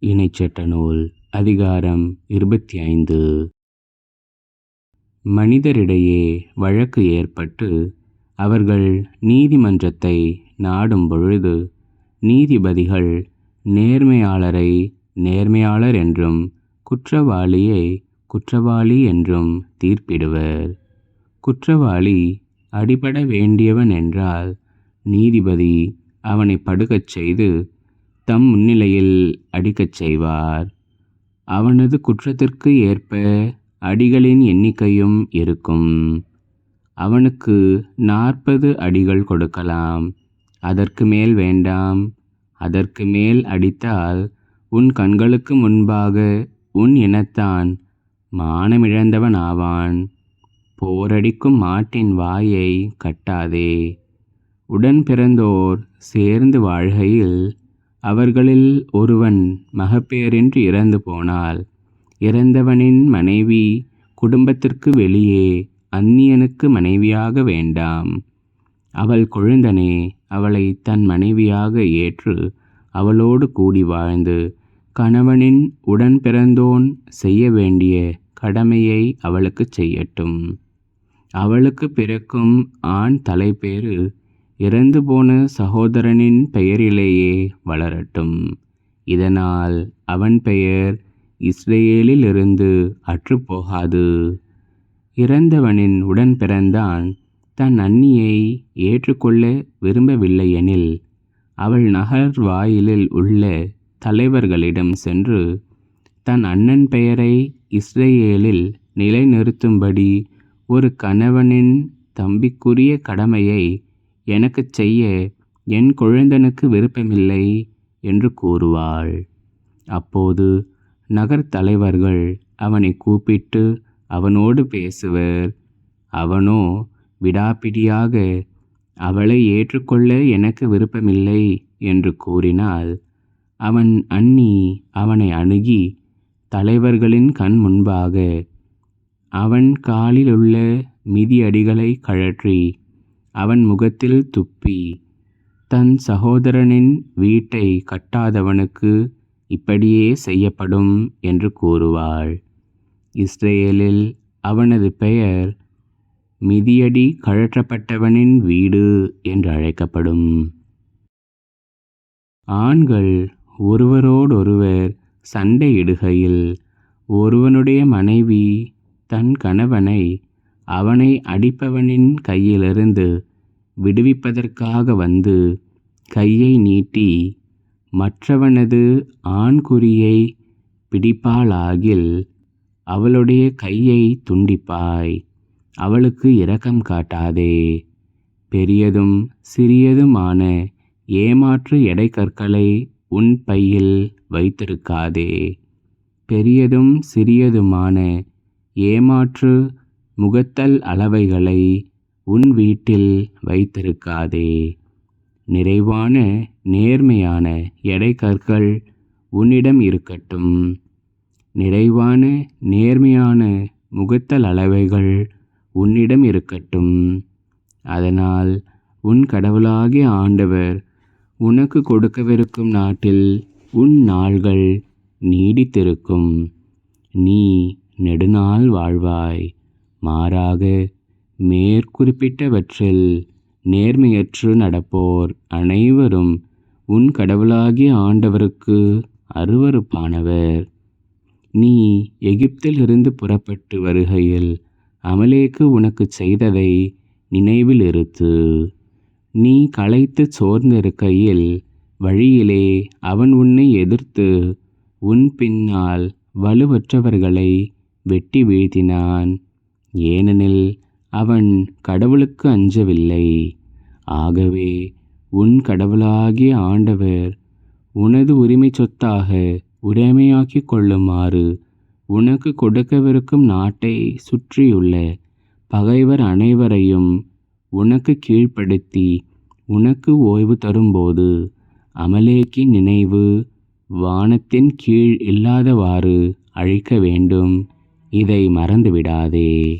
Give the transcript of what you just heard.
இணைச்சட்ட நூல் அதிகாரம் இருபத்தி ஐந்து மனிதரிடையே வழக்கு ஏற்பட்டு அவர்கள் நீதிமன்றத்தை நாடும் பொழுது நீதிபதிகள் நேர்மையாளரை நேர்மையாளர் என்றும் குற்றவாளியை குற்றவாளி என்றும் தீர்ப்பிடுவர். குற்றவாளி அடிபட வேண்டியவன் என்றால் நீதிபதி அவனை படுகச் செய்து தம் முன்னிலையில் அடிக்கச் செய்வார். அவனது குற்றத்திற்கு ஏற்ப அடிகளின் எண்ணிக்கையும் இருக்கும். அவனுக்கு நாற்பது அடிகள் கொடுக்கலாம். அதற்கு மேல் வேண்டாம். அதற்கு மேல் அடித்தால் உன் கண்களுக்கு முன்பாக உன் இனத்தான் மானமிழந்தவன் ஆவான் போரடிக்கும் மாட்டின் வாயை கட்டாதே. உடன் பிறந்தோர் சேர்ந்து வாழ்கையில் அவர்களில் ஒருவன் மகப்பேறின்றி இறந்து போனால் இறந்தவனின் மனைவி குடும்பத்திற்கு வெளியே அந்நியனுக்கு மனைவியாக வேண்டாம். அவள் கொழுந்தனே அவளை தன் மனைவியாக ஏற்று அவளோடு கூடி வாழ்ந்து கணவனின் உடன் பிறந்தோன் செய்ய வேண்டிய கடமையை அவளுக்கு செய்யட்டும். அவளுக்கு பிறக்கும் ஆண் தலைப்பேறு இறந்து போன சகோதரனின் பெயரிலேயே வளரட்டும். இதனால் அவன் பெயர் இஸ்ரேலிலிருந்து அற்றுப்போகாது இறந்தவனின் உடன் பிறந்தான் தன் அண்ணியை ஏற்றுக்கொள்ள விரும்பவில்லையெனில் அவள் நகர் வாயிலில் உள்ள தலைவர்களிடம் சென்று தன் அண்ணன் பெயரை இஸ்ரேலில் நிலைநிறுத்தும்படி ஒரு கணவனின் தம்பிக்குரிய கடமையை எனக்குச் செய்ய என் குழந்தனுக்கு விருப்பமில்லை என்று கூறுவாள். அப்போது நகர் தலைவர்கள் அவனை கூப்பிட்டு அவனோடு பேசுவர். அவனோ விடாப்பிடியாக அவளை ஏற்றுக்கொள்ள எனக்கு விருப்பமில்லை என்று கூறினால் அவன் அண்ணி அவனை அணுகி தலைவர்களின் கண் முன்பாக அவன் காலிலுள்ள மிதியடிகளை கழற்றி அவன் முகத்தில் துப்பி. தன் சகோதரனின் வீட்டை கட்டாதவனுக்கு இப்படியே செய்யப்படும் என்று கூறுவாள். இஸ்ரேலில் அவனது பெயர் மிதியடி கழற்றப்பட்டவனின் வீடு என்று அழைக்கப்படும். ஆண்கள் ஒருவரோடொருவர் சண்டையிடுகையில் ஒருவனுடைய மனைவி தன் கணவனை அவனை அடிப்பவனின் கையிலிருந்து விடுவிப்பதற்காக வந்து கையை நீட்டி மற்றவனது ஆண்குறியை பிடிப்பாளாகில் அவளுடைய கையை துண்டிப்பாய் அவளுக்கு இரக்கம் காட்டாதே. பெரியதும் சிறியதுமான ஏமாற்று எடைக்கற்களை உன் பையில் வைத்திருக்காதே. பெரியதும் சிறியதுமான ஏமாற்று முகத்தல் அளவைகளை உன் வீட்டில் வைத்திருக்காதே. நிறைவான நேர்மையான எடைக்கற்கள் உன்னிடம் இருக்கட்டும். நிறைவான நேர்மையான முகத்தல் அளவைகள் உன்னிடம் இருக்கட்டும். அதனால் உன் கடவுளாகிய ஆண்டவர் உனக்கு கொடுக்கவிருக்கும் நாட்டில் உன் நாள்கள் நீடித்திருக்கும். நீ நெடுநாள் வாழ்வாய். மாறாக மேற்குறிப்பிட்டவற்றில் நேர்மையற்று நடப்போர் அனைவரும் உன் கடவுளாகிய ஆண்டவருக்கு அருவருப்பானவர். நீ எகிப்திலிருந்து புறப்பட்டு வருகையில் அமலேக்கு உனக்கு செய்ததை நினைவில் இருத்து நீ களைத்து சோர்ந்திருக்கையில் வழியிலே அவன் உன்னை எதிர்த்து உன் பின்னால் வலுவற்றவர்களை வெட்டி வீழ்த்தினான். ஏனெனில் அவன் கடவுளுக்கு அஞ்சவில்லை. ஆகவே உன் கடவுளாகிய ஆண்டவர் உனது உரிமை சொத்தாக உடைமையாக்கிக் கொள்ளுமாறு உனக்கு கொடுக்கவிருக்கும் நாட்டை சுற்றியுள்ள பகைவர் அனைவரையும் உனக்கு கீழ்ப்படுத்தி உனக்கு ஓய்வு தரும்போது அமலேக்கின் நினைவு வானத்தின் கீழ் இல்லாதவாறு அழிக்க வேண்டும். இதை மறந்துவிடாதே.